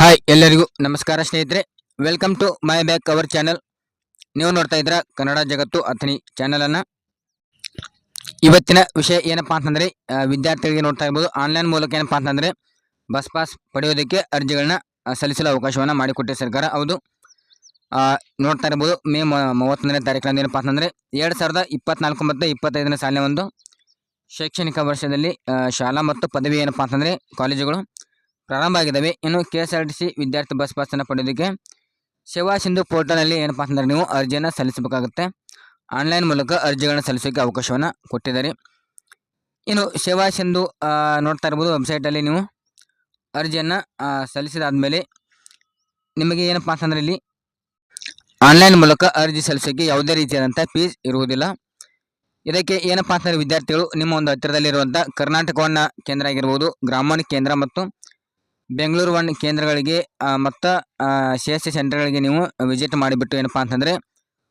Hi ಎಲ್ಲರಿಗೂ ನಮಸ್ಕಾರ ಸ್ನೇಹಿತರೆ. Welcome to my back our channel ನೀವು ನೋಡ್ತಾ ಇದ್ರ ಕನ್ನಡ ಜಗತ್ತು ಅಥಣಿ ಚಾನಲ್ ಅನ್ನ. ಇವತ್ತಿನ ವಿಷಯ ಏನಪ್ಪಾ ಅಂತಂದ್ರೆ ವಿದ್ಯಾರ್ಥಿಗಳಿಗೆ ನೋಡ್ತಾ ಇರ್ಬೋದು. ಆನ್ಲೈನ್ ಮೂಲಕ ಏನಪ್ಪಾ ಅಂತಂದ್ರೆ ಬಸ್ ಪಾಸ್ ಪಡೆಯೋದಕ್ಕೆ ಅರ್ಜಿಗಳನ್ನ ಸಲ್ಲಿಸಲು ಅವಕಾಶವನ್ನ ಮಾಡಿಕೊಟ್ಟೆ ಸರ್ಕಾರ. ಹೌದು. ನೋಡ್ತಾ ಇರ್ಬೋದು, ಮೇ ಮೂವತ್ತೊಂದನೇ ತಾರೀಕಿನ ಏನಪ್ಪಾ ಅಂತಂದ್ರೆ, ಎರಡು ಸಾವಿರದ ಇಪ್ಪತ್ನಾಲ್ಕು ಮತ್ತು ಇಪ್ಪತ್ತೈದನೇ ಸಾಲಿನ ಒಂದು ಶೈಕ್ಷಣಿಕ ವರ್ಷದಲ್ಲಿ ಶಾಲಾ ಮತ್ತು ಪದವಿ ಏನಪ್ಪಾ ಅಂತಂದ್ರೆ, ಕಾಲೇಜುಗಳು ಪ್ರಾರಂಭ ಆಗಿದ್ದಾವೆ ಇನ್ನು K S R T C ವಿದ್ಯಾರ್ಥಿ ಬಸ್ ಪಾಸನ್ನು ಪಡೆಯೋದಕ್ಕೆ ಸೇವಾ ಸಿಂಧು ಪೋರ್ಟಲ್ನಲ್ಲಿ ಏನಪ್ಪಾ ಅಂತಂದರೆ ನೀವು ಅರ್ಜಿಯನ್ನು ಸಲ್ಲಿಸಬೇಕಾಗುತ್ತೆ. ಆನ್ಲೈನ್ ಮೂಲಕ ಅರ್ಜಿಗಳನ್ನು ಸಲ್ಲಿಸೋಕೆ ಅವಕಾಶವನ್ನು ಕೊಟ್ಟಿದ್ದಾರೆ. ಇನ್ನು ಸೇವಾ ಸಿಂಧು ನೋಡ್ತಾ ಇರ್ಬೋದು ವೆಬ್ಸೈಟಲ್ಲಿ ನೀವು ಅರ್ಜಿಯನ್ನು ಸಲ್ಲಿಸಿದಾದ್ಮೇಲೆ ನಿಮಗೆ ಏನಪ್ಪಾ ಅಂತಂದರೆ ಇಲ್ಲಿ ಆನ್ಲೈನ್ ಮೂಲಕ ಅರ್ಜಿ ಸಲ್ಲಿಸೋಕೆ ಯಾವುದೇ ರೀತಿಯಾದಂಥ ಫೀಸ್ ಇರುವುದಿಲ್ಲ. ಇದಕ್ಕೆ ಏನಪ್ಪಾ ಅಂತಂದರೆ ವಿದ್ಯಾರ್ಥಿಗಳು ನಿಮ್ಮ ಒಂದು ಹತ್ತಿರದಲ್ಲಿರುವಂಥ ಕರ್ನಾಟಕವನ್ನು ಕೇಂದ್ರ ಆಗಿರ್ಬೋದು ಗ್ರಾಮೀಣ ಕೇಂದ್ರ ಮತ್ತು ಬೆಂಗಳೂರು ಒನ್ ಕೇಂದ್ರಗಳಿಗೆ ಮತ್ತು ಸಿ ಎಸ್ ಸಿ ಸೆಂಟರ್ಗಳಿಗೆ ನೀವು ವಿಸಿಟ್ ಮಾಡಿಬಿಟ್ಟು ಏನಪ್ಪಾ ಅಂತಂದರೆ,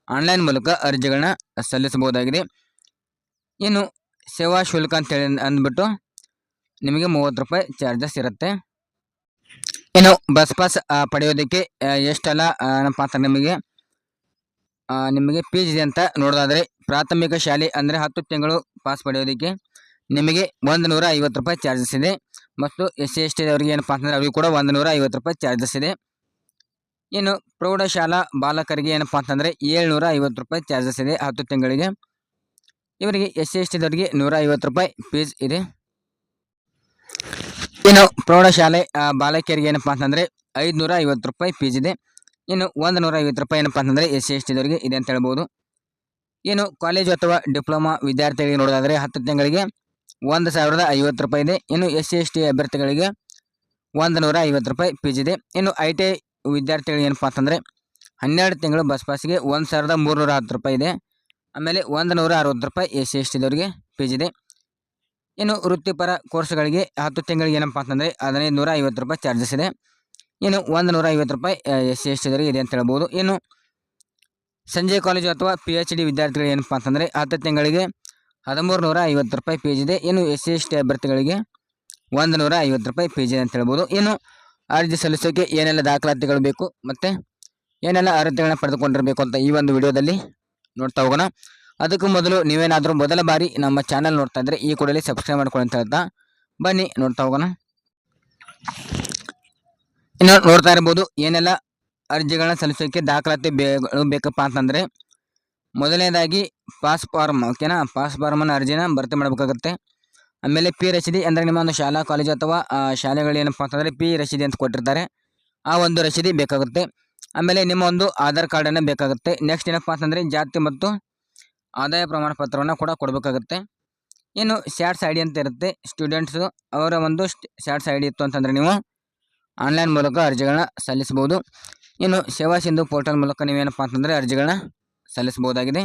ಆನ್ಲೈನ್ ಮೂಲಕ ಅರ್ಜಿಗಳನ್ನ ಸಲ್ಲಿಸಬಹುದಾಗಿದೆ. ಇನ್ನು ಸೇವಾ ಶುಲ್ಕ ಅಂತೇಳಿ ಅಂದ್ಬಿಟ್ಟು ನಿಮಗೆ ಮೂವತ್ತು ರೂಪಾಯಿ ಚಾರ್ಜಸ್ ಇರುತ್ತೆ. ಇನ್ನು ಬಸ್ ಪಾಸ್ ಪಡೆಯೋದಕ್ಕೆ ಎಷ್ಟೆಲ್ಲ ಏನಪ್ಪ ಅಂತ ನಿಮಗೆ ನಿಮಗೆ ಫೀಸ್ ಇದೆ ಅಂತ ನೋಡೋದಾದರೆ ಪ್ರಾಥಮಿಕ ಶಾಲೆ ಅಂದರೆ ಹತ್ತು ತಿಂಗಳು ಪಾಸ್ ಪಡೆಯೋದಕ್ಕೆ ನಿಮಗೆ ಒಂದು ನೂರ ಐವತ್ತು ರೂಪಾಯಿ ಚಾರ್ಜಸ್ ಇದೆ. ಮತ್ತು ಎಸ್ ಸಿ ಎಸ್ ಟಿ ಅವರಿಗೆ ಏನಪ್ಪಾ ಅಂತಂದರೆ ಅವರಿಗೆ ಕೂಡ ಒಂದು ನೂರ ಐವತ್ತು ರೂಪಾಯಿ ಚಾರ್ಜಸ್ ಇದೆ. ಇನ್ನು ಪ್ರೌಢಶಾಲಾ ಬಾಲಕರಿಗೆ ಏನಪ್ಪ ಅಂತಂದರೆ ಏಳ್ನೂರ ಐವತ್ತು ರೂಪಾಯಿ ಚಾರ್ಜಸ್ ಇದೆ ಹತ್ತು ತಿಂಗಳಿಗೆ. ಇವರಿಗೆ ಎಸ್ ಸಿ ಎಸ್ ಟಿದವರಿಗೆ ನೂರ ಐವತ್ತು ರೂಪಾಯಿ ಫೀಸ್ ಇದೆ. ಇನ್ನು ಪ್ರೌಢಶಾಲೆ ಬಾಲಕಿಯರಿಗೆ ಏನಪ್ಪ ಅಂತಂದರೆ ಐದುನೂರ ಐವತ್ತು ರೂಪಾಯಿ ಫೀಸ್ ಇದೆ. ಇನ್ನು ಒಂದು ನೂರ ಐವತ್ತು ರೂಪಾಯಿ ಏನಪ್ಪಾ ಅಂತಂದರೆ ಎಸ್ ಸಿ ಎಸ್ ಟಿದವರಿಗೆ ಇದೆ ಅಂತ ಹೇಳ್ಬೋದು. ಇನ್ನು ಕಾಲೇಜು ಅಥವಾ ಡಿಪ್ಲೊಮಾ ವಿದ್ಯಾರ್ಥಿಗಳಿಗೆ ನೋಡೋದಾದರೆ ಹತ್ತು ತಿಂಗಳಿಗೆ ಒಂದು ಸಾವಿರದ ಐವತ್ತು ರೂಪಾಯಿ ಇದೆ. ಇನ್ನು ಎಸ್ ಸಿ ಎಸ್ ಟಿ ಅಭ್ಯರ್ಥಿಗಳಿಗೆ ಒಂದು ನೂರ ಐವತ್ತು ರೂಪಾಯಿ ಫೀಸ್ ಇದೆ. ಇನ್ನು ಐ ಟಿ ಐ ವಿದ್ಯಾರ್ಥಿಗಳಿಗೆ ಏನಪ್ಪ ಅಂತಂದರೆ ಹನ್ನೆರಡು ತಿಂಗಳು ಬಸ್ ಪಾಸ್ಗೆ ಒಂದು ಸಾವಿರದ ಮೂರುನೂರ ಹತ್ತು ರೂಪಾಯಿ ಇದೆ. ಆಮೇಲೆ ಒಂದು ನೂರ ಅರವತ್ತು ರೂಪಾಯಿ ಎಸ್ ಸಿ ಎಸ್ ಟಿದವರಿಗೆ ಫೀಸ್ ಇದೆ. ಇನ್ನು ವೃತ್ತಿಪರ ಕೋರ್ಸ್ಗಳಿಗೆ ಹತ್ತು ತಿಂಗಳಿಗೆ ಏನಪ್ಪ ಅಂತಂದರೆ ಹದಿನೈದು ನೂರ ಐವತ್ತು ರೂಪಾಯಿ ಚಾರ್ಜಸ್ ಇದೆ. ಇನ್ನು ಒಂದು ನೂರ ಐವತ್ತು ರೂಪಾಯಿ ಎಸ್ ಸಿ ಎಸ್ ಟಿದವರಿಗೆ ಇದೆ ಅಂತ ಹೇಳ್ಬೋದು. ಇನ್ನು ಸಂಜೆ ಕಾಲೇಜು ಅಥವಾ ಪಿ ಎಚ್ ಡಿ ವಿದ್ಯಾರ್ಥಿಗಳು ಏನಪ್ಪ ಅಂತಂದರೆ ಹತ್ತು ತಿಂಗಳಿಗೆ ಹದಿಮೂರು ನೂರ ಐವತ್ತು ರೂಪಾಯಿ ಪೇಜ್ ಇದೆ. ಏನು ಎಸ್ ಸಿ ಎಸ್ ಟಿ ಅಭ್ಯರ್ಥಿಗಳಿಗೆ ಒಂದು ನೂರ ಐವತ್ತು ರೂಪಾಯಿ ಪೇಜ್ ಇದೆ ಅಂತ ಹೇಳ್ಬೋದು. ಏನು ಅರ್ಜಿ ಸಲ್ಲಿಸೋಕೆ ಏನೆಲ್ಲ ದಾಖಲಾತಿಗಳು ಬೇಕು ಮತ್ತು ಏನೆಲ್ಲ ಅರ್ಹತೆಗಳನ್ನ ಪಡೆದುಕೊಂಡಿರಬೇಕು ಅಂತ ಈ ಒಂದು ವಿಡಿಯೋದಲ್ಲಿ ನೋಡ್ತಾ ಹೋಗೋಣ. ಅದಕ್ಕೂ ಮೊದಲು ನೀವೇನಾದರೂ ಮೊದಲ ಬಾರಿ ನಮ್ಮ ಚಾನಲ್ ನೋಡ್ತಾ ಇದ್ದರೆ ಈ ಕೂಡಲೇ ಸಬ್ಸ್ಕ್ರೈಬ್ ಮಾಡ್ಕೊಳ್ಳಿ ಅಂತ ಹೇಳ್ತಾ ಬನ್ನಿ, ನೋಡ್ತಾ ಹೋಗೋಣ. ಇನ್ನು ನೋಡ್ತಾ ಇರ್ಬೋದು ಏನೆಲ್ಲ ಅರ್ಜಿಗಳನ್ನ ಸಲ್ಲಿಸೋಕೆ ದಾಖಲಾತಿ ಬೇಕಪ್ಪ ಅಂತಂದರೆ ಮೊದಲನೇದಾಗಿ ಪಾಸ್ ಫಾರ್ಮ್, ಓಕೆನಾ? ಪಾಸ್ ಫಾರ್ಮನ್ನು ಅರ್ಜಿನ ಭರ್ತಿ ಮಾಡಬೇಕಾಗುತ್ತೆ. ಆಮೇಲೆ ಪಿ ರಸೀದಿ ಅಂದರೆ ನಿಮ್ಮ ಒಂದು ಶಾಲಾ, ಕಾಲೇಜು ಅಥವಾ ಶಾಲೆಗಳು ಏನಪ್ಪ ಅಂತಂದರೆ ಪಿ ರಸೀದಿ ಅಂತ ಕೊಟ್ಟಿರ್ತಾರೆ. ಆ ಒಂದು ರಸೀದಿ ಬೇಕಾಗುತ್ತೆ. ಆಮೇಲೆ ನಿಮ್ಮ ಒಂದು ಆಧಾರ್ ಕಾರ್ಡನ್ನು ಬೇಕಾಗುತ್ತೆ. ನೆಕ್ಸ್ಟ್ ಏನಪ್ಪ ಅಂತಂದರೆ ಜಾತಿ ಮತ್ತು ಆದಾಯ ಪ್ರಮಾಣ ಪತ್ರವನ್ನು ಕೂಡ ಕೊಡಬೇಕಾಗುತ್ತೆ. ಇನ್ನು ಸ್ಯಾಟ್ಸ್ ಐ ಡಿ ಅಂತ ಇರುತ್ತೆ. ಸ್ಟೂಡೆಂಟ್ಸು ಅವರ ಒಂದು ಸ್ಯಾಟ್ಸ್ ಐ ಡಿ ಇತ್ತು ಅಂತಂದರೆ ನೀವು ಆನ್ಲೈನ್ ಮೂಲಕ ಅರ್ಜಿಗಳನ್ನ ಸಲ್ಲಿಸ್ಬೋದು ಇನ್ನು ಸೇವಾ ಸಿಂಧು ಪೋರ್ಟಲ್ ಮೂಲಕ ನೀವೇನಪ್ಪ ಅಂತಂದರೆ ಅರ್ಜಿಗಳನ್ನ ಸಲ್ಲಿಸಬಹುದಾಗಿದೆ.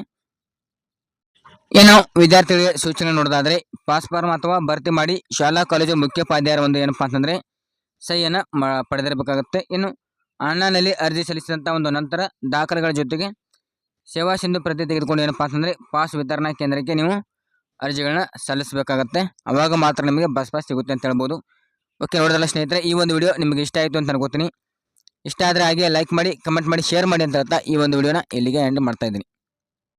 ಏನು ವಿದ್ಯಾರ್ಥಿಗಳಿಗೆ ಸೂಚನೆ ನೋಡೋದಾದ್ರೆ, ಪಾಸ್ ಫಾರ್ಮ್ ಅಥವಾ ಭರ್ತಿ ಮಾಡಿ ಶಾಲಾ, ಕಾಲೇಜು ಮುಖ್ಯೋಪಾಧ್ಯಾಯರ ಒಂದು ಏನಪ್ಪಾ ಅಂತಂದರೆ, ಸಹಿಯನ್ನು ಮ, ಪಡೆದಿರಬೇಕಾಗುತ್ತೆ. ಇನ್ನು ಆನ್ಲೈನಲ್ಲಿ ಅರ್ಜಿ ಸಲ್ಲಿಸಿದಂಥ ಒಂದು ನಂತರ ದಾಖಲೆಗಳ ಜೊತೆಗೆ ಸೇವಾ ಸಿಂಧು ಪ್ರತಿ ತೆಗೆದುಕೊಂಡು ಏನಪ್ಪಾ ಅಂತಂದರೆ, ಪಾಸ್ ವಿತರಣಾ ಕೇಂದ್ರಕ್ಕೆ ನೀವು ಅರ್ಜಿಗಳನ್ನ ಸಲ್ಲಿಸಬೇಕಾಗತ್ತೆ. ಅವಾಗ ಮಾತ್ರ ನಿಮಗೆ ಬಸ್ ಪಾಸ್ ಸಿಗುತ್ತೆ ಅಂತ ಹೇಳ್ಬೋದು. ಓಕೆ, ನೋಡಿದ್ರಲ್ಲ ಸ್ನೇಹಿತರೆ, ಈ ಒಂದು ವಿಡಿಯೋ ನಿಮಗೆ ಇಷ್ಟ ಆಯಿತು ಅಂತ ಅನ್ಕೋತೀನಿ. ಇಷ್ಟ ಆದರೆ ಹಾಗೆ ಲೈಕ್ ಮಾಡಿ ಕಮೆಂಟ್ ಮಾಡಿ ಶೇರ್ ಮಾಡಿ ಅಂತ ಹೇಳ್ತಾ ಈ ಒಂದು ವಿಡಿಯೋನ ಇಲ್ಲಿಗೆ ಎಂಡ್ ಮಾಡ್ತಾ ಇದ್ದೀನಿ.